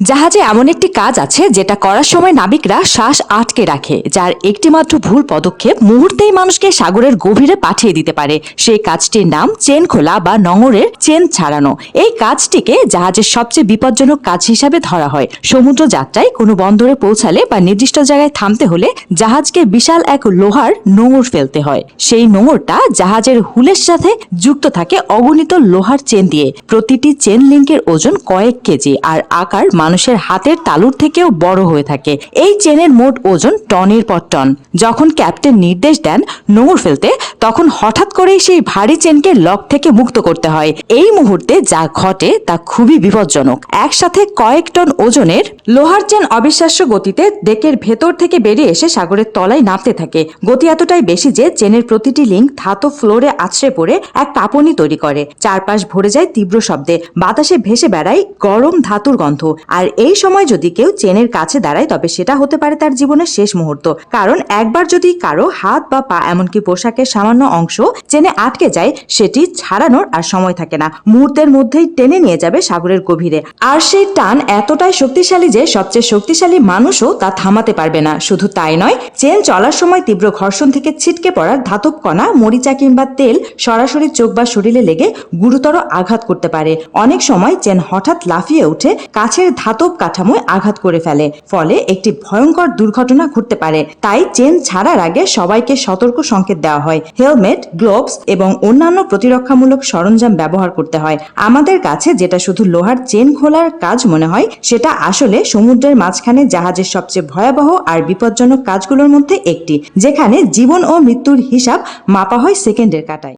জাহাজে এমন একটি কাজ আছে যেটা করার সময় নাবিকরা শ্বাস আটকে রাখে, যার একটিমাত্র ভুল পদক্ষেপ মুহূর্তেই মানুষকে সাগরের গভীরে পাঠিয়ে দিতে পারে। সেই কাজটির নাম চেন খোলা বা নঙরের চেন ছাড়ানো। এই কাজটিকে জাহাজের সবচেয়ে বিপজ্জনক কাজ হিসাবে ধরা হয়। সমুদ্র যাত্রায় কোনো বন্দরে পৌঁছালে বা নির্দিষ্ট জায়গায় থামতে হলে জাহাজকে বিশাল এক লোহার নোঙর ফেলতে হয়। সেই নোঙরটা জাহাজের হুলের সাথে যুক্ত থাকে অগণিত লোহার চেন দিয়ে। প্রতিটি চেন লিঙ্কের ওজন কয়েক কেজি, আর আকার মানুষের হাতের তালুর থেকেও বড় হয়ে থাকে। এই চেনের মোট ওজন টনের পর টন। যখন ক্যাপ্টেন নির্দেশ দেন নোঙর ফেলতে, তখন হঠাৎ করেই সেই ভারী চেনকে লক থেকে মুক্ত করতে হয়। এই মুহূর্তে যা ঘটে তা খুবই বিপজ্জনক। একসাথে কয়েক টন ওজনের লোহার চেন অবিশ্বাস্য গতিতে ডেকের ভেতর থেকে বেরিয়ে এসে সাগরের তলায় নামতে থাকে। গতি এতটাই বেশি যে চেনের প্রতিটি লিঙ্ক ধাতব ফ্লোরে আছড়ে পড়ে এক কাঁপনি তৈরি করে। চারপাশ ভরে যায় তীব্র শব্দে। বাতাসে ভেসে বেড়ায় গরম ধাতুর গন্ধ। আর এই সময় যদি কেউ চেনের কাছে দাঁড়ায়, তবে সেটা হতে পারে তার জীবনের শেষ মুহূর্ত। কারণ একবার যদি কারও হাত বা পা এমনকি পোশাকের সামান্য অংশ চেনে আটকে যায়, সেটি ছাড়ানোর আর সময় থাকে না। মুহূর্তের মধ্যেই টেনে নিয়ে যাবে সাগরের গভীরে। আর সেই টান এতটাই শক্তিশালী যে, সবচেয়ে শক্তিশালী মানুষও তা থামাতে পারবে না। শুধু তাই নয়, চেন চলার সময় তীব্র ঘর্ষণ থেকে ছিটকে পড়ার ধাতব কণা, মরিচা কিংবা তেল সরাসরি চোখ বা শরীরে লেগে গুরুতর আঘাত করতে পারে। অনেক সময় চেন হঠাৎ লাফিয়ে উঠে কাছের ধাতব কাঠামোয় আঘাত করে ফেলে। ফলে একটি ভয়ঙ্কর দুর্ঘটনা ঘটতে পারে। তাই চেন ছাড়ার আগে সবাইকে সতর্ক সংকেত দেওয়া হয়। হেলমেট, গ্লোভস এবং অন্যান্য প্রতিরক্ষামূলক সরঞ্জাম ব্যবহার করতে হয়। আমাদের কাছে যেটা শুধু লোহার চেন খোলার কাজ মনে হয়, সেটা আসলে সমুদ্রের মাঝখানে জাহাজের সবচেয়ে ভয়াবহ আর বিপজ্জনক কাজগুলোর মধ্যে একটি, যেখানে জীবন ও মৃত্যুর হিসাব মাপা হয় সেকেন্ডের কাটায়।